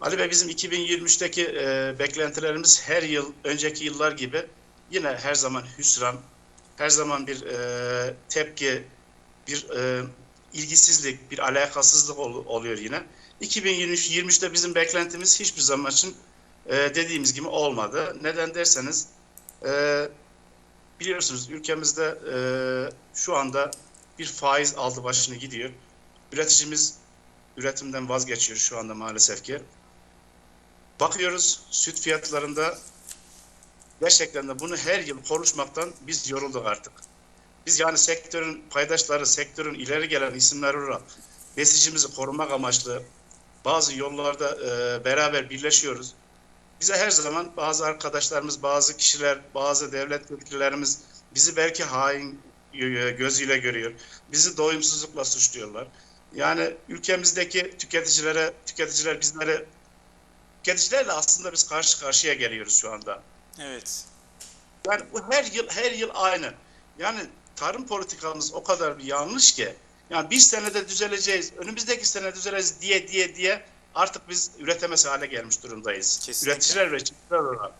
Ali Bey bizim 2023'teki e, beklentilerimiz her yıl önceki yıllar gibi yine her zaman hüsran, her zaman bir e, tepki, bir e, ilgisizlik, bir alakasızlık ol- oluyor yine. 2023'te bizim beklentimiz hiçbir zaman için e, dediğimiz gibi olmadı. Neden derseniz e, biliyorsunuz ülkemizde e, şu anda bir faiz aldı başını gidiyor. Üreticimiz üretimden vazgeçiyor şu anda maalesef ki. Bakıyoruz süt fiyatlarında gerçekten de bunu her yıl konuşmaktan biz yorulduk artık. Biz yani sektörün paydaşları, sektörün ileri gelen isimler olarak besicimizi korumak amaçlı bazı yollarda e, beraber birleşiyoruz. Bize her zaman bazı arkadaşlarımız, bazı kişiler, bazı devlet yetkililerimiz bizi belki hain gö- gözüyle görüyor. Bizi doyumsuzlukla suçluyorlar. Yani ülkemizdeki tüketicilere, tüketiciler bizlere, tüketicilerle aslında biz karşı karşıya geliyoruz şu anda. Evet. Yani bu her yıl her yıl aynı. Yani tarım politikamız o kadar bir yanlış ki. Yani bir senede düzeleceğiz, önümüzdeki sene düzeleceğiz diye diye diye artık biz üretemez hale gelmiş durumdayız. Kesinlikle. Üreticiler ve çiftçiler olarak.